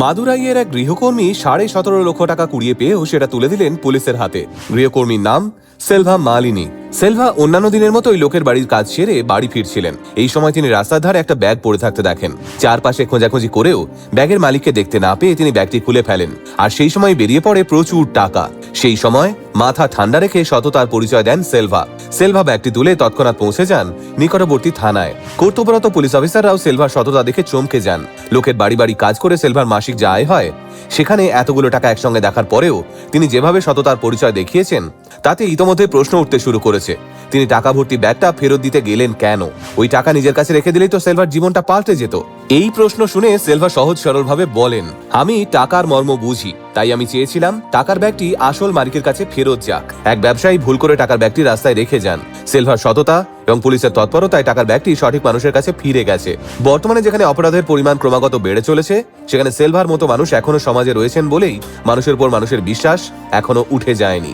মাদুরাইয়ের এক গৃহকর্মী সাড়ে সতেরো লক্ষ টাকা কুড়িয়ে পেয়েও সেটা তুলে দিলেন পুলিশের হাতে। গৃহকর্মীর নাম সেলভা মালিনী। সেলভা অন্যান্য দিনের মতোই লোকের বাড়ির কাজ সেরে বাড়ি ফিরছিলেন। এই সময় তিনি রাস্তার ধারে একটা ব্যাগ পড়ে থাকতে দেখেন। চারপাশে খোঁজাখুঁজি করেও ব্যাগের মালিককে দেখতে না পেয়ে তিনি ব্যাগটি খুলে ফেলেন। আর সেই সময় বেরিয়ে পড়ে প্রচুর টাকা। সেই সময় মাথা ঠান্ডা রেখে সততার পরিচয় দেন সেলভা। সেলভা ব্যাগটি তুলে তৎক্ষণাৎ পৌঁছে যান নিকটবর্তী থানায়। কর্তব্যরত পুলিশ অফিসাররাও সেলভার সততা দেখে চমকে যান। লোকের বাড়ি বাড়ি কাজ করে সেলভার মাসিক যা আয় হয়, সেখানে এতগুলো টাকা একসঙ্গে দেখার পরেও তিনি যেভাবে সততার পরিচয় দেখিয়েছেন, তাতে ইতোমধ্যে প্রশ্ন উঠতে শুরু করেছে। তিনি টাকা ভর্তি ব্যাগটা ফেরত দিতে গেলেন কেন? ওই টাকা নিজের কাছে রেখে দিলেই তো সেলভার জীবনটা পাল্টে যেত। এই প্রশ্ন শুনে সেলভা সহজ সরলভাবে বলেন, আমি টাকার মর্ম বুঝি, তাই আমি চেয়েছিলাম টাকার ব্যাগটি আসল মালিকের কাছে ফেরত যাক। এক ব্যবসায়ী ভুল করে টাকার ব্যাগটি রাস্তায় রেখে যান। সেলভার সততা এবং পুলিশের তৎপরতায় টাকার ব্যাগটি সঠিক মানুষের কাছে ফিরে গেছে। বর্তমানে যেখানে অপরাধের পরিমাণ ক্রমাগত বেড়ে চলেছে, সেখানে সেলভার মতো মানুষ এখনও সমাজে রয়েছেন বলেই মানুষের উপর মানুষের বিশ্বাস এখনও উঠে যায়নি।